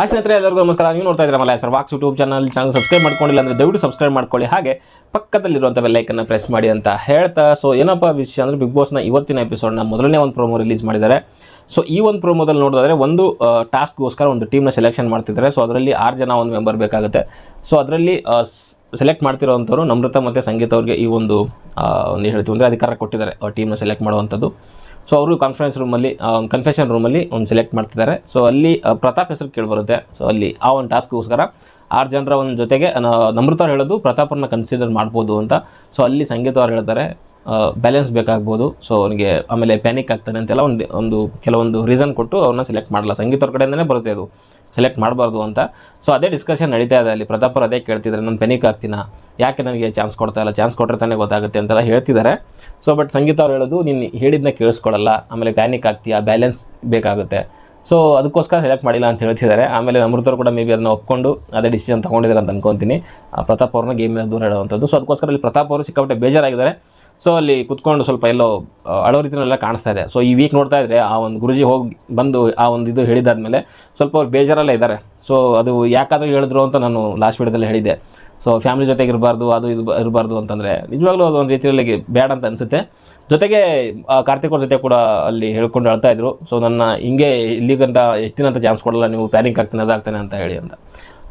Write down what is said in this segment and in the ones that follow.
Hi ಸ್ನೇಹಿತರೆ, ಎಲ್ಲರಿಗೂ ನಮಸ್ಕಾರ. ನೀವು ನೋಡ್ತಾ ಇದ್ದೀರಾ Malla sir vox YouTube channel. Channel subscribe ಮಾಡ್ಕೊಂಡಿಲ್ಲ ಅಂದರೆ ದಯವಿಟ್ಟು ಸಬ್ಸ್ಕ್ರೈಬ್ ಮಾಡ್ಕೊಳ್ಳಿ. ಹಾಗೆ ಪಕ್ಕದಲ್ಲಿರುವಂಥ ಬೆಲ್ಲೈಕನ್ನು ಪ್ರೆಸ್ ಮಾಡಿ ಅಂತ ಹೇಳ್ತಾ. ಸೊ ಏನಪ್ಪ ವಿಷಯ ಅಂದರೆ ಬಿಗ್ ಬಾಸ್ನ ಇವತ್ತಿನ ಎಪಿಸೋಡ್ನ ಮೊದಲನೇ ಒಂದು ಪ್ರೋಮೋ ರಿಲೀಸ್ ಮಾಡಿದ್ದಾರೆ. ಸೊ ಈ ಒಂದು ಪ್ರೋಮೋದಲ್ಲಿ ನೋಡಿದ್ರೆ ಒಂದು ಟಾಸ್ಕ್ಗೋಸ್ಕರ ಒಂದು ಟೀಮ್ನ ಸೆಲೆಕ್ಷನ್ ಮಾಡ್ತಿದ್ದಾರೆ. ಸೊ ಅದರಲ್ಲಿ ಆರು ಜನ ಒಂದು ಮೆಂಬರ್ ಬೇಕಾಗುತ್ತೆ. ಸೊ ಅದರಲ್ಲಿ ಸೆಲೆಕ್ಟ್ ಮಾಡ್ತಿರೋವಂಥವ್ರು ನಮ್ರತ ಮತ್ತು ಸಂಗೀತ ಅವ್ರಿಗೆ ಈ ಒಂದು ಒಂದು ಹೇಳ್ತೀವಿ ಅಂದರೆ ಅಧಿಕಾರ ಕೊಟ್ಟಿದ್ದಾರೆ. ಟೀಮ್ನ ಸೆಲೆಕ್ಟ್ ಮಾಡುವಂಥದ್ದು. ಸೊ ಅವರು ಕಾನ್ಫರೆನ್ಸ್ ರೂಮಲ್ಲಿ ಕನ್ಫೆಷನ್ ರೂಮಲ್ಲಿ ಒಂದು ಸೆಲೆಕ್ಟ್ ಮಾಡ್ತಿದ್ದಾರೆ. ಸೊ ಅಲ್ಲಿ ಪ್ರತಾಪ್ ಹೆಸರು ಕೇಳಿಬರುತ್ತೆ. ಸೊ ಅಲ್ಲಿ ಆ ಒಂದು ಟಾಸ್ಕ್ಗೋಸ್ಕರ ಆರು ಜನರ ಒಂದು ಜೊತೆಗೆ ನಮೃತ ಹೇಳೋದು ಪ್ರತಾಪನ್ನ ಕನ್ಸಿಡರ್ ಮಾಡ್ಬೋದು ಅಂತ. ಸೊ ಅಲ್ಲಿ ಸಂಗೀತ ಅವ್ರು ಹೇಳ್ತಾರೆ ಬ್ಯಾಲೆನ್ಸ್ ಬೇಕಾಗ್ಬೋದು. ಸೊ ಅವನಿಗೆ ಆಮೇಲೆ ಪ್ಯಾನಿಕ್ ಆಗ್ತಾನೆ ಅಂತೆಲ್ಲ ಒಂದು ಒಂದು ಕೆಲವೊಂದು ರೀಸನ್ ಕೊಟ್ಟು ಅವ್ರನ್ನ ಸೆಲೆಕ್ಟ್ ಮಾಡಲ್ಲ. ಸಂಗೀತ ಅವ್ರ ಕಡೆಯಿಂದನೇ ಬರುತ್ತೆ ಅದು. ಸೆಲೆಕ್ಟ್ ಮಾಡಬಾರ್ದು ಅಂತ. ಸೊ ಅದೇ ಡಿಸ್ಕಷನ್ ನಡೀತಾ ಇದೆ ಅಲ್ಲಿ. ಪ್ರತಾಪ್ ಅವ್ರು ಅದೇ ಕೇಳ್ತಿದ್ದಾರೆ ನಾನು ಪೆನಿಕ್ ಆಗ್ತೀನ? ಯಾಕೆ ನನಗೆ ಚಾನ್ಸ್ ಕೊಡ್ತಾ ಇಲ್ಲ? ಚಾನ್ಸ್ ಕೊಟ್ಟರೆ ತಾನೇ ಗೊತ್ತಾಗುತ್ತೆ ಅಂತೆಲ್ಲ ಹೇಳ್ತಿದ್ದಾರೆ ಸೊ ಬಟ್ ಸಂಗೀತ ಅವ್ರು ಹೇಳೋದು, ನೀನು ಹೇಳಿದ್ನ ಕೇಳಿಸ್ಕೊಳ್ಳಲ್ಲ ಆಮೇಲೆ ಪ್ಯಾನಿಕ್ ಆಗ್ತೀಯಾ? ಬ್ಯಾಲೆನ್ಸ್ ಬೇಕಾಗುತ್ತೆ. ಸೊ ಅದಕ್ಕೋಸ್ಕರ ಸೆಲೆಕ್ಟ್ ಮಾಡಿಲ್ಲ ಅಂತ ಹೇಳ್ತಿದ್ದಾರೆ ಆಮೇಲೆ ಅಮೃತರು ಕೂಡ ಮೇ ಬಿ ಅದನ್ನ ಒಪ್ಕೊಂಡು ಅದೇ ಡಿಸಿಷನ್ ತೊಗೊಂಡಿದ್ದಾರೆ ಅಂತ ಅನ್ಕೊತೀನಿ. ಪ್ರತಾಪ್ ಅವ್ರನ್ನ ಗೇಮಿಂದ ದೂರ ಹೇಳುವಂಥದ್ದು ಸೊ ಅದಕ್ಕೋಸ್ಕರ ಅಲ್ಲಿ ಪ್ರತಾಪ್ ಅವರು ಸಿಕ್ಕಾಪಟ್ಟೆ ಬೇಜಾರಾಗಿದ್ದಾರೆ. ಸೊ ಅಲ್ಲಿ ಕುತ್ಕೊಂಡು ಸ್ವಲ್ಪ ಎಲ್ಲೋ ಅಳೋ ರೀತಿನೆಲ್ಲ ಕಾಣಿಸ್ತಾ ಇದೆ. ಸೊ ಈ ವೀಕ್ ನೋಡ್ತಾ ಇದ್ರೆ ಆ ಒಂದು ಗುರುಜಿ ಹೋಗಿ ಬಂದು ಆ ಒಂದು ಇದು ಹೇಳಿದಾದ್ಮೇಲೆ ಸ್ವಲ್ಪ ಅವ್ರು ಬೇಜಾರಲ್ಲೇ ಇದ್ದಾರೆ. ಸೊ ಅದು ಯಾಕಾದರೂ ಹೇಳಿದ್ರು ಅಂತ ನಾನು ಲಾಸ್ಟ್ ವೀಡಿಯೋದಲ್ಲಿ ಹೇಳಿದ್ದೆ. ಸೊ ಫ್ಯಾಮಿಲಿ ಜೊತೆಗೆ ಇರಬಾರ್ದು, ಅದು ಇದು ಇರಬಾರ್ದು ಅಂತಂದರೆ ನಿಜವಾಗ್ಲೂ ಅದು ಒಂದು ರೀತಿಯಲ್ಲಿ ಬೇಡ ಅಂತ ಅನಿಸುತ್ತೆ. ಜೊತೆಗೆ ಕಾರ್ತಿಕ್ ಅವ್ರ ಜೊತೆ ಕೂಡ ಅಲ್ಲಿ ಹೇಳ್ಕೊಂಡು ಹೇಳ್ತಾ ಇದ್ರು. ಸೊ ನನ್ನ ಹಿಂಗೆ ಇಲ್ಲಿಗಂತ ಎಷ್ಟು ದಿನ ಅಂತ ಚಾನ್ಸ್ ಕೊಡಲ್ಲ, ನೀವು ಪ್ಯಾನಿಂಗ್ ಆಗ್ತಾನೆ, ಅದಾಗ್ತಾನೆ ಅಂತ ಹೇಳಿ ಅಂತ.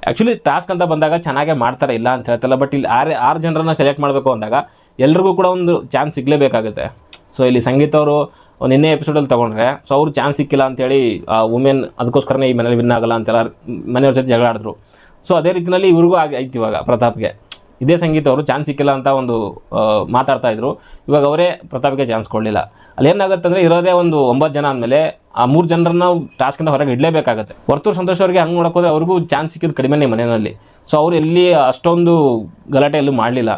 ಆ್ಯಕ್ಚುಲಿ ಟಾಸ್ಕ್ ಅಂತ ಬಂದಾಗ ಚೆನ್ನಾಗೇ ಮಾಡ್ತಾರೆ, ಇಲ್ಲ ಅಂತ ಹೇಳ್ತಲ್ಲ ಬಟ್ ಇಲ್ಲಿ ಆರು ಆರು ಜನರನ್ನ ಸೆಲೆಕ್ಟ್ ಮಾಡಬೇಕು ಅಂದಾಗ ಎಲ್ರಿಗೂ ಕೂಡ ಒಂದು ಚಾನ್ಸ್ ಸಿಗಲೇಬೇಕಾಗುತ್ತೆ. ಸೊ ಇಲ್ಲಿ ಸಂಗೀತ ಅವರು ನಿನ್ನೆ ಎಪಿಸೋಡಲ್ಲಿ ತೊಗೊಂಡ್ರೆ ಸೊ ಅವ್ರು ಚಾನ್ಸ್ ಸಿಕ್ಕಿಲ್ಲ ಅಂತೇಳಿ ವುಮೆನ್ ಅದಕ್ಕೋಸ್ಕರನೇ ಈ ಮನೇಲಿ ವಿನ್ ಆಗಲ್ಲ ಅಂತೆಲ್ಲ ಮನೆಯವ್ರ ಜೊತೆ ಜಗಳ ಆಡಿದ್ರು. ಸೊ ಅದೇ ರೀತಿಯಲ್ಲಿ ಇವ್ರಿಗೂ ಆಗಿ ಐತಿ ಇವಾಗ ಪ್ರತಾಪ್ಗೆ. ಇದೇ ಸಂಗೀತ ಅವರು ಚಾನ್ಸ್ ಸಿಕ್ಕಿಲ್ಲ ಅಂತ ಒಂದು ಮಾತಾಡ್ತಾ ಇದ್ರು. ಇವಾಗ ಅವರೇ ಪ್ರತಾಪ್ಗೆ ಚಾನ್ಸ್ ಕೊಡಲಿಲ್ಲ. ಅಲ್ಲಿ ಏನಾಗುತ್ತೆ ಅಂದರೆ ಇರೋದೇ ಒಂದು ಒಂಬತ್ತು ಜನ ಅಂದಮೇಲೆ ಆ ಮೂರು ಜನರನ್ನ ಟಾಸ್ಕಿಂದ ಹೊರಗೆ ಇಡಲೇಬೇಕಾಗುತ್ತೆ. ವರ್ತೂರು ಸಂತೋಷ್ ಅವರಿಗೆ ಹಂಗೆ ನೋಡೋಕೆ ಅವ್ರಿಗೂ ಚಾನ್ಸ್ ಸಿಕ್ಕಿದ್ದು ಕಡಿಮೆನೇ ಮನೆಯಲ್ಲಿ. ಸೊ ಅವರು ಎಲ್ಲಿ ಅಷ್ಟೊಂದು ಗಲಾಟೆ ಎಲ್ಲೂ ಮಾಡಲಿಲ್ಲ.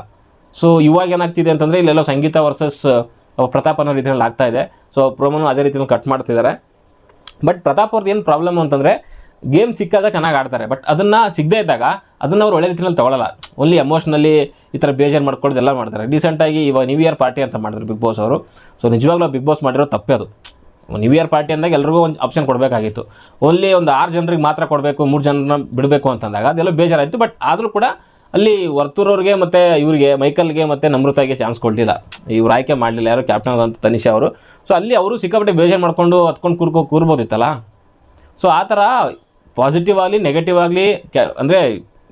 ಸೊ ಇವಾಗ ಏನಾಗ್ತಿದೆ ಅಂತಂದರೆ ಇಲ್ಲೆಲ್ಲ ಸಂಗೀತ ವರ್ಸಸ್ ಪ್ರತಾಪ್ ಅನ್ನೋ ರೀತಿಯಲ್ಲಿ ಆಗ್ತಾ ಇದೆ. ಸೊ ಪ್ರೋಮೋನು ಅದೇ ರೀತಿಯಲ್ಲಿ ಕಟ್ ಮಾಡ್ತಿದ್ದಾರೆ. ಬಟ್ ಪ್ರತಾಪ್ ಅವ್ರದ್ದು ಏನು ಪ್ರಾಬ್ಲಮ್ ಅಂತಂದರೆ ಗೇಮ್ ಸಿಕ್ಕಾಗ ಚೆನ್ನಾಗಿ ಆಡ್ತಾರೆ ಬಟ್ ಅದನ್ನು ಸಿಗದೇ ಇದ್ದಾಗ ಅದನ್ನು ಅವ್ರು ಒಳ್ಳೆ ರೀತಿಯಲ್ಲಿ ತೊಗೊಳಲ್ಲ. ಓನ್ಲಿ ಎಮೋಷ್ನಲ್ಲಿ ಈ ಥರ ಬೇಜಾರು ಮಾಡ್ಕೊಳ್ಳೋದು ಎಲ್ಲ ಮಾಡ್ತಾರೆ. ರೀಸೆಂಟಾಗಿ ಇವಾಗ ನ್ಯೂ ಇಯರ್ ಪಾರ್ಟಿ ಅಂತ ಮಾಡಿದ್ರು ಬಿಗ್ ಬಾಸ್ ಅವರು. ಸೊ ನಿಜವಾಗ್ಲೂ ಬಿಗ್ ಬಾಸ್ ಮಾಡಿರೋ ತಪ್ಪೇ ಅದು. ನ್ಯೂ ಇಯರ್ ಪಾರ್ಟಿ ಅಂದಾಗ ಎಲ್ರಿಗೂ ಒಂದು ಆಪ್ಷನ್ ಕೊಡಬೇಕಾಗಿತ್ತು. ಓನ್ಲಿ ಒಂದು ಆರು ಜನರಿಗೆ ಮಾತ್ರ ಕೊಡಬೇಕು, ಮೂರು ಜನರನ್ನ ಬಿಡಬೇಕು ಅಂತಂದಾಗ ಅದೆಲ್ಲ ಬೇಜಾರಾಯಿತು ಬಟ್ ಆದರೂ ಕೂಡ ಅಲ್ಲಿ ವರ್ತೂರವ್ರಿಗೆ ಮತ್ತು ಇವರಿಗೆ, ಮೈಕಲ್ಗೆ ಮತ್ತು ನಮೃತಾಗೆ ಚಾನ್ಸ್ ಕೊಡಲಿಲ್ಲ. ಇವ್ರು ಆಯ್ಕೆ ಮಾಡಲಿಲ್ಲ, ಯಾರು ಕ್ಯಾಪ್ಟನ್ ಅಂತ ತನಿಷಾ ಅವರು. ಸೊ ಅಲ್ಲಿ ಅವರು ಸಿಕ್ಕಾಪಟ್ಟೆ ಬೇಜಾರು ಮಾಡಿಕೊಂಡು ಹತ್ಕೊಂಡು ಕೂರ್ಕೊ ಕೂರ್ಬೋದಿತ್ತಲ್ಲ? ಸೊ ಆ ಥರ ಪಾಸಿಟಿವ್ ಆಗಲಿ ನೆಗೆಟಿವ್ ಆಗಲಿ ಕೆ ಅಂದರೆ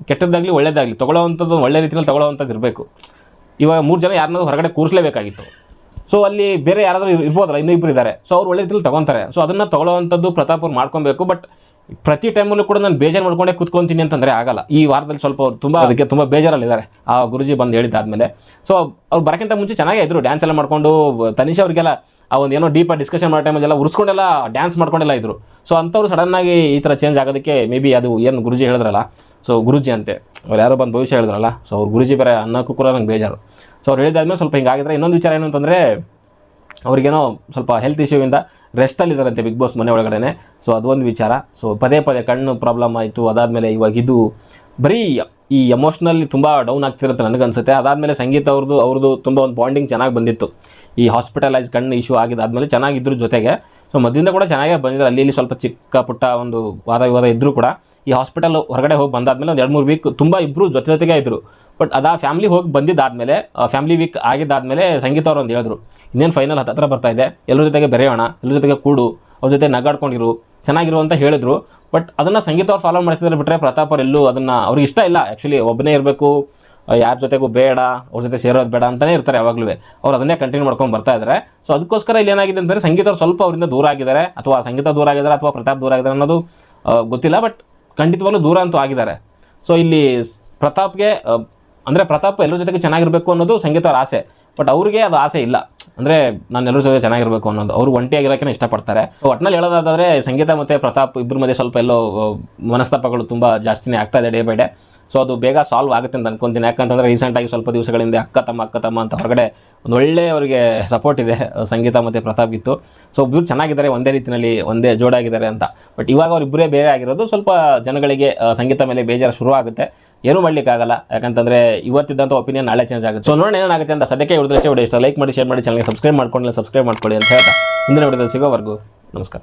ಕೆಟ್ಟದ್ದಾಗಲಿ ಒಳ್ಳೇದಾಗಲಿ ತೊಗೊಳ್ಳೋವಂಥದ್ದು ಒಳ್ಳೆ ರೀತಿಯಲ್ಲಿ ತೊಗೊಳ್ಳೋವಂಥದ್ದು ಇರಬೇಕು. ಇವಾಗ ಮೂರು ಜನ ಯಾರನ್ನಾದ್ರೂ ಹೊರಗಡೆ ಕೂರಿಸಲೇಬೇಕಾಗಿತ್ತು. ಸೊ ಅಲ್ಲಿ ಬೇರೆ ಯಾರಾದರೂ ಇರ್- ಇರ್ಬೋದಲ್ಲ ಇನ್ನೂ ಇಬ್ಬರು ಇದ್ದಾರೆ ಸೊ ಅವ್ರು ಒಳ್ಳೆ ರೀತಿಯಲ್ಲಿ ತೊಗೊತಾರೆ. ಸೊ ಅದನ್ನು ತೊಗೊಳ್ಳೋವಂಥದ್ದು ಪ್ರತಾಪ್ ಅವ್ರು ಮಾಡ್ಕೊಬೇಕು ಬಟ್ ಪ್ರತಿ ಟೈಮಲ್ಲೂ ಕೂಡ ನಾನು ಬೇಜಾರು ಮಾಡ್ಕೊಂಡೇ ಕೂತ್ಕೊಂತೀನಿ ಅಂತಂದರೆ ಆಗಲ್ಲ. ಈ ವಾರದಲ್ಲಿ ಸ್ವಲ್ಪ ಅವ್ರು ತುಂಬ ಅದಕ್ಕೆ ತುಂಬ ಬೇಜಾರಲ್ಲಿದ್ದಾರೆ ಆ ಗುರುಜಿ ಬಂದು ಹೇಳಿದ್ದಾದಮೇಲೆ. ಸೊ ಅವ್ರು ಬರೋಕ್ಕಿಂತ ಮುಂಚೆ ಚೆನ್ನಾಗೇ ಇದ್ದರು ಡ್ಯಾನ್ಸ್ ಎಲ್ಲ ಮಾಡಿಕೊಂಡು ತನಿಷ್ ಅವರಿಗೆಲ್ಲ ಆ ಒಂದು ಏನೋ ಡೀಪಾಗಿ ಡಿಸ್ಕಷನ್ ಮಾಡೋ ಟೈಮಲ್ಲೆಲ್ಲ ಉರ್ಸ್ಕೊಂಡೆಲ್ಲ ಡ್ಯಾನ್ಸ್ ಮಾಡ್ಕೊಂಡೆಲ್ಲ ಇದ್ರು. ಸೊ ಅಂಥವ್ರು ಸಡನ್ನಾಗಿ ಈ ಥರ ಚೇಂಜ್ ಆಗೋದಕ್ಕೆ ಮೇ ಬಿ ಅದು ಏನು ಗುರುಜಿ ಹೇಳಿದ್ರಲ್ಲ? ಸೊ ಗುರುಜಿ ಅಂತೆ. ಅವ್ರು ಯಾರೋ ಬಂದು ಭವಿಷ್ಯ ಹೇಳಿದ್ರಲ್ಲ? ಸೊ ಅವ್ರು ಗುರುಜಿ ಬೇರೆ ಅನ್ನೋಕ್ಕೂ ಕೂಡ ನಂಗೆ ಬೇಜಾರು. ಸೊ ಅವ್ರು ಹೇಳಿದಾದ್ಮೇಲೆ ಸ್ವಲ್ಪ ಹಿಂಗಾಗಿದ್ರೆ ಇನ್ನೊಂದು ವಿಚಾರ ಏನು ಅಂತಂದರೆ, ಅವ್ರಿಗೇನೋ ಸ್ವಲ್ಪ ಹೆಲ್ತ್ ಇಶ್ಯೂವಿಂದ ರೆಸ್ಟಲ್ಲಿದ್ದಾರಂತೆ ಬಿಗ್ ಬಾಸ್ ಮನೆ ಒಳಗಡೆ ಸೊ ಅದೊಂದು ವಿಚಾರ. ಸೊ ಪದೇ ಪದೇ ಕಣ್ಣು ಪ್ರಾಬ್ಲಮ್ ಆಯಿತು. ಅದಾದಮೇಲೆ ಇವಾಗ ಇದು ಬರೀ ಈ ಎಮೋಷ್ನಲ್ಲಿ ತುಂಬ ಡೌನ್ ಆಗ್ತಿರಂತ ನನಗನ್ಸುತ್ತೆ. ಅದಾದಮೇಲೆ ಸಂಗೀತ ಅವ್ರದ್ದು ಅವ್ರದ್ದು ತುಂಬ ಒಂದು ಬಾಂಡಿಂಗ್ ಚೆನ್ನಾಗಿ ಬಂದಿತ್ತು. ಈ ಹಾಸ್ಪಿಟಲೈಸ್ ಕಣ್ಣು ಇಶ್ಯೂ ಆಗಿದ್ದಾದಮೇಲೆ ಚೆನ್ನಾಗಿದ್ರು ಜೊತೆಗೆ. ಸೊ ಮೊದಲಿಂದ ಕೂಡ ಚೆನ್ನಾಗೇ ಬಂದಿದ್ರು. ಅಲ್ಲಿ ಇಲ್ಲಿ ಸ್ವಲ್ಪ ಚಿಕ್ಕ ಪುಟ್ಟ ಒಂದು ವಾದ ವಿವಾದ ಇದ್ದರೂ ಕೂಡ ಈ ಹಾಸ್ಪಿಟಲ್ ಹೊರಗಡೆ ಹೋಗಿ ಬಂದಾದ್ಮೇಲೆ ಒಂದು ಎರಡು ಮೂರು ವೀಕ್ ತುಂಬ ಇಬ್ಬರು ಜೊತೆ ಜೊತೆಗೆ ಇದ್ದರು ಬಟ್ ಅದಾ ಫ್ಯಾಮಿಲಿ ಹೋಗಿ ಬಂದಿದ್ದಾದಮೇಲೆ ಫ್ಯಾಮಿಲಿ ವೀಕ್ ಆಗಿದ್ದಾದಮೇಲೆ ಸಂಗೀತ ಅವರು ಒಂದು ಹೇಳಿದ್ರು. ಇನ್ನೇನು ಫೈನಲ್ ಹತ್ತಿರ ಬರ್ತಾ ಇದೆ. ಎಲ್ಲರ ಜೊತೆಗೆ ಬೆರೆಯೋಣ, ಎಲ್ಲರ ಜೊತೆಗೆ ಕೂಡು, ಅವ್ರ ಜೊತೆ ನಗಾಡ್ಕೊಂಡಿರು, ಚೆನ್ನಾಗಿರು ಅಂತ ಹೇಳಿದ್ರು. ಬಟ್ ಅದನ್ನು ಸಂಗೀತ ಅವ್ರು ಫಾಲೋ ಮಾಡ್ತಿದ್ದಾರೆ ಬಿಟ್ಟರೆ ಪ್ರತಾಪ್ ಅವ್ರು ಎಲ್ಲೂ ಅದನ್ನು ಅವ್ರಿಗೆ ಇಷ್ಟ ಇಲ್ಲ. ಆ್ಯಕ್ಚುಲಿ ಒಬ್ಬನೇ ಇರಬೇಕು ಯಾರ ಜೊತೆಗೂ ಬೇಡ, ಅವ್ರ ಜೊತೆ ಸೇರೋದು ಬೇಡ ಅಂತಲೇ ಇರ್ತಾರೆ ಯಾವಾಗಲೂ ಅವ್ರು ಅದನ್ನೇ ಕಂಟಿನ್ಯೂ ಮಾಡ್ಕೊಂಡು ಬರ್ತಾ ಇದ್ದಾರೆ ಸೊ ಅದಕ್ಕೋಸ್ಕರ ಇಲ್ಲಿ ಏನಾಗಿದೆ ಅಂದರೆ ಸಂಗೀತ ಅವ್ರು ಸ್ವಲ್ಪ ಅವರಿಂದ ದೂರ ಆಗಿದ್ದಾರೆ. ಅಥವಾ ಸಂಗೀತ ದೂರ ಆಗಿದ್ದಾರೆ ಅಥವಾ ಪ್ರತಾಪ್ ದೂರ ಆಗಿದ್ದಾರೆ ಅನ್ನೋದು ಗೊತ್ತಿಲ್ಲ ಬಟ್ ಖಂಡಿತವಾಗ್ಲೂ ದೂರ ಅಂತೂ ಆಗಿದ್ದಾರೆ. ಸೊ ಇಲ್ಲಿ ಪ್ರತಾಪ್ಗೆ ಅಂದರೆ ಪ್ರತಾಪ್ ಎಲ್ಲರ ಜೊತೆಗೆ ಚೆನ್ನಾಗಿರಬೇಕು ಅನ್ನೋದು ಸಂಗೀತ ಅವ್ರ ಆಸೆ. ಬಟ್ ಅವ್ರಿಗೆ ಅದು ಆಸೆ ಇಲ್ಲ. ಅಂದರೆ ನಾನು ಎಲ್ಲರ ಜೊತೆ ಚೆನ್ನಾಗಿರಬೇಕು ಅನ್ನೋದು. ಅವರು ಒಂಟಿಯಾಗಿರೋಕೆ ಇಷ್ಟಪಡ್ತಾರೆ. ಸೊ ಒಟ್ನಲ್ಲಿ ಹೇಳೋದಾದರೆ ಸಂಗೀತ ಮತ್ತು ಪ್ರತಾಪ್ ಇಬ್ಬರ ಮಧ್ಯೆ ಸ್ವಲ್ಪ ಎಲ್ಲೋ ಮನಸ್ತಾಪಗಳು ತುಂಬ ಜಾಸ್ತಿನೇ ಆಗ್ತಾ ಇದೆ ಡೇ ಬೈ ಡೇ ಸೊ ಅದು ಬೇಗ ಸಾಲ್ವ್ ಆಗುತ್ತೆ ಅಂತ ಅನ್ಕೊಂತೀನಿ. ಯಾಕಂತಂದರೆ ರೀಸೆಂಟಾಗಿ ಸ್ವಲ್ಪ ದಿವಸಗಳಿಂದ ಅಕ್ಕ ತಮ್ಮ ಅಕ್ಕ ತಮ್ಮ ಅಂತ ಹೊರಗಡೆ ಒಂದು ಒಳ್ಳೆ ಅವರಿಗೆ ಸಪೋರ್ಟ್ ಇದೆ. ಸಂಗೀತ ಮತ್ತು ಪ್ರತಾಪ್ ಇತ್ತು ಸೊ ಇಬ್ಬರು ಚೆನ್ನಾಗಿದ್ದಾರೆ, ಒಂದೇ ರೀತಿಯಲ್ಲಿ ಒಂದೇ ಜೋಡಾಗಿದ್ದಾರೆ ಅಂತ. ಬಟ್ ಇವಾಗ ಅವರಿಬ್ಬರೇ ಬೇರೆ ಆಗಿರೋದು ಸ್ವಲ್ಪ ಜನಗಳಿಗೆ ಸಂಗೀತ ಮೇಲೆ ಬೇಜಾರು ಶುರು ಆಗುತ್ತೆ. ಏನೂ ಮಾಡಲಿಕ್ಕಾಗಲ್ಲ. ಯಾಕಂತಂದರೆ ಇವತ್ತಿದ್ದಂಥ ಒಪಿನಿಯನ್ ನಾಳೆ ಚೇಂಜ್ ಆಗುತ್ತೆ. ಸೊ ನೋಡೋಣ ಏನಾಗುತ್ತೆ ಅಂತ ಸದ್ಯಕ್ಕೆ ಹಿಡಿದ್ರೆ ವಿಡಿಯೋ ಇಷ್ಟ ಲೈಕ್ ಮಾಡಿ ಶೇರ್ ಮಾಡಿ ಚಾನಲ್ಗೆ ಸಬ್ಸ್ಕ್ರೈಬ್ ಮಾಡ್ಕೊಂಡು ಸಬ್ಸ್ಕ್ರೈಬ್ ಮಾಡ್ಕೊಳ್ಳಿ ಅಂತ ಹೇಳ್ತಾ. ಮುಂದಿನ ವಿಡಿಯೋದಲ್ಲಿ ಸಿಗೋವರೆಗೂ ನಮಸ್ಕಾರ.